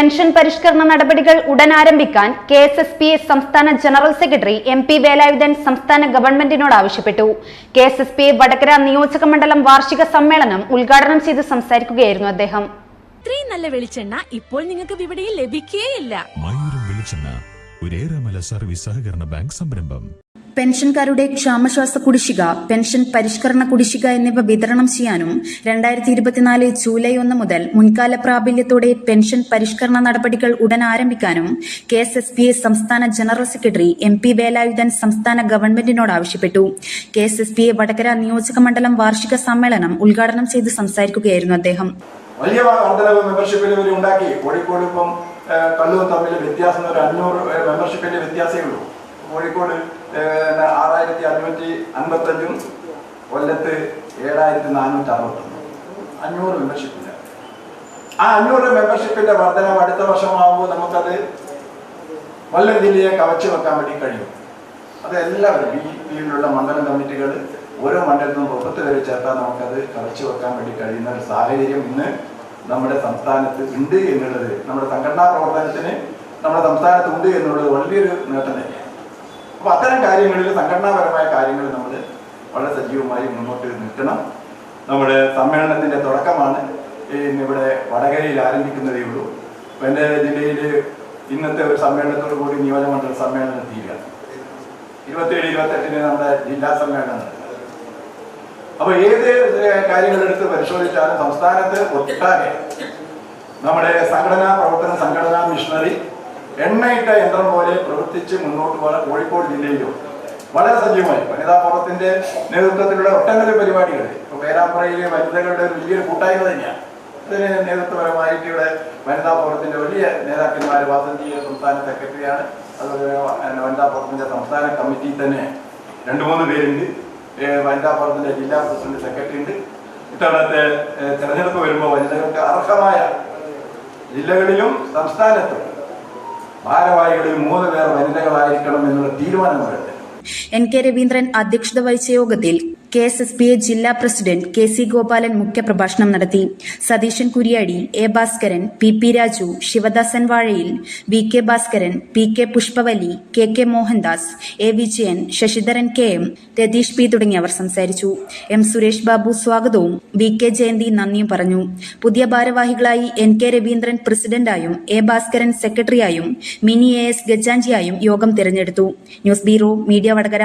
Pension പരിഷ്കരണ നടപടികൾ ഉടൻ ആരംഭിക്കാൻ K S S P S സംസ്ഥാന general secretary M P Velayudhan സംസ്ഥാന ഗവൺമെന്റിനോട് ആവശ്യപ്പെട്ടു. K S S P A Vadakara നിയോജക മണ്ഡലം വാർഷിക സമ്മേളനം ഉദ്ഘാടനം ചെയ്ത് സംസാരിക്കുകയായിരുന്നു അദ്ദേഹം. ഇത്രയും നല്ല വെളിച്ചെണ്ണ ഇപ്പോൾ നിങ്ങൾക്ക് വിപണിയിൽ ലഭിക്കുകയില്ല മയൂരം വെളിച്ചെണ്ണ ഒരേറെമല സർവീസ് സഹകരണ ബാങ്ക് സംരംഭം. പെൻഷൻകാരുടെ ക്ഷാമശ്വാസ കുടിശ്ശിക പെൻഷൻ പരിഷ്കരണ കുടിശ്ശിക എന്നിവ വിതരണം ചെയ്യാനും രണ്ടായിരത്തി ഇരുപത്തിനാല് ജൂലൈ ഒന്ന് മുതൽ മുൻകാല പ്രാബല്യത്തോടെ പെൻഷൻ പരിഷ്കരണ നടപടികൾ ഉടൻ ആരംഭിക്കാനും കെ എസ് എസ് പി സംസ്ഥാന general secretary M P Velayudhan സംസ്ഥാന ഗവൺമെന്റിനോട് ആവശ്യപ്പെട്ടു. K S S P Vadakara നിയോജക മണ്ഡലം വാർഷിക സമ്മേളനം ഉദ്ഘാടനം ചെയ്ത് സംസാരിക്കുകയായിരുന്നു അദ്ദേഹം. വലിയ മെമ്പർഷിപ്പിൽ ഉണ്ടാക്കി. കോഴിക്കോട് ഇപ്പം കണ്ണൂർ തമ്മിൽ വ്യത്യാസം ഒരു അഞ്ഞൂറ് മെമ്പർഷിപ്പിന്റെ വ്യത്യാസമേ ഉള്ളൂ. കോഴിക്കോട് ആറായിരത്തി അഞ്ഞൂറ്റി അൻപത്തഞ്ചും കൊല്ലത്ത് ഏഴായിരത്തി നാനൂറ്റി അറുപത്തൊന്നും അഞ്ഞൂറ് മെമ്പർഷിപ്പില്ല ആ അഞ്ഞൂറ് മെമ്പർഷിപ്പിന്റെ വർധനം അടുത്ത വർഷമാകുമ്പോൾ നമുക്കത് കൊല്ലം ജില്ലയെ കവച്ചു വെക്കാൻ വേണ്ടി കഴിയും. അത് എല്ലാവരും ഈ കീഴിലുള്ള മണ്ഡലം കമ്മിറ്റികൾ ഓരോ മണ്ഡലത്തിനും പുറത്ത് വരെ ചേർത്താൽ നമുക്കത് കവച്ചു വെക്കാൻ വേണ്ടി കഴിയുന്ന ഒരു സാഹചര്യം ഇന്ന് നമ്മുടെ സംസ്ഥാനത്ത് ഉണ്ട് എന്നുള്ളത് നമ്മുടെ സംഘടനാ പ്രവർത്തനത്തിന് നമ്മുടെ സംസ്ഥാനത്ത് ഉണ്ട് എന്നുള്ളത് വലിയൊരു നേട്ടം തന്നെയാണ്. അപ്പോൾ അത്തരം കാര്യങ്ങളിൽ സംഘടനാപരമായ കാര്യങ്ങൾ നമ്മൾ വളരെ സജീവമായി മുന്നോട്ട് നിൽക്കണം. നമ്മുടെ സമ്മേളനത്തിന്റെ തുടക്കമാണ്. ഇവിടെ വടകരയിൽ ആരംഭിക്കുന്നതേ ഉള്ളൂ. എന്റെ ജില്ലയിൽ ഇന്നത്തെ ഒരു സമ്മേളനത്തോടു കൂടി നിയോജകമണ്ഡല സമ്മേളനം തീരുകയാണ്. ഇരുപത്തിയേഴ് ഇരുപത്തെട്ടിന് നമ്മുടെ ജില്ലാ സമ്മേളനം അപ്പോൾ അപ്പൊ ഏത് കാര്യങ്ങളെടുത്ത് പരിശോധിച്ചാലും സംസ്ഥാനത്ത് ഒട്ടാകെ നമ്മുടെ സംഘടനാ പ്രവർത്തന സംഘടനാ മിഷണറി എണ്ണയിട്ട യന്ത്രം പോലെ പ്രവർത്തിച്ച് മുന്നോട്ട് പോകാൻ കോഴിക്കോട് ജില്ലയിലും വളരെ സജീവമായി. വനിതാ ഫോറത്തിന്റെ നേതൃത്വത്തിലുള്ള ഒട്ടനവധി പരിപാടികൾ. ഇപ്പൊ പേരാമ്പ്രയിലെ വനിതകളുടെ ഒരു വലിയൊരു കൂട്ടായ്മ തന്നെയാണ്. അതിന് നേതൃത്വപരമായിട്ട് ഇവിടെ വനിതാ ഫോറത്തിന്റെ വലിയ നേതാക്കന്മാർ വാസന്തി സംസ്ഥാന സെക്രട്ടറിയാണ്. അതുപോലെ വനിതാ ഫോറത്തിന്റെ സംസ്ഥാന കമ്മിറ്റി തന്നെ രണ്ട് മൂന്ന് പേരുണ്ട്. വനിതാ ഫോറത്തിന്റെ ജില്ലാ പ്രസിഡന്റ് സെക്രട്ടറി ഉണ്ട് ഇത്തവണത്തെ തെരഞ്ഞെടുപ്പ് വരുമ്പോൾ വനിതകൾക്ക് അർഹമായ ജില്ലകളിലും സംസ്ഥാനത്തും ഭാരവാഹികളിൽ മൂന്ന് പേർ വനിതകളായിരിക്കണം എന്നുള്ള തീരുമാനം വരട്ടെ. എൻ കെ രവീന്ദ്രൻ അധ്യക്ഷത വഹിച്ച യോഗത്തിൽ K S S P A ജില്ലാ പ്രസിഡന്റ് കെ സി ഗോപാലൻ മുഖ്യപ്രഭാഷണം നടത്തി. Satheesan Kuryadi A Bhaskaran P P Raju Sivadasan Vazhayil V K Bhaskaran P K Pushpavali K K Mohandas A Vijayan Sasidharan K M Ratheesh P തുടങ്ങിയവർ സംസാരിച്ചു. M Suresh Babu സ്വാഗതവും V K Jayanti നന്ദിയും പറഞ്ഞു. പുതിയ ഭാരവാഹികളായി N K Raveendran പ്രസിഡന്റായും എ ഭാസ്കരൻ സെക്രട്ടറിയായും Mini A S ഗജാഞ്ചിയായും യോഗം തിരഞ്ഞെടുത്തു. News bureau media Vadakara.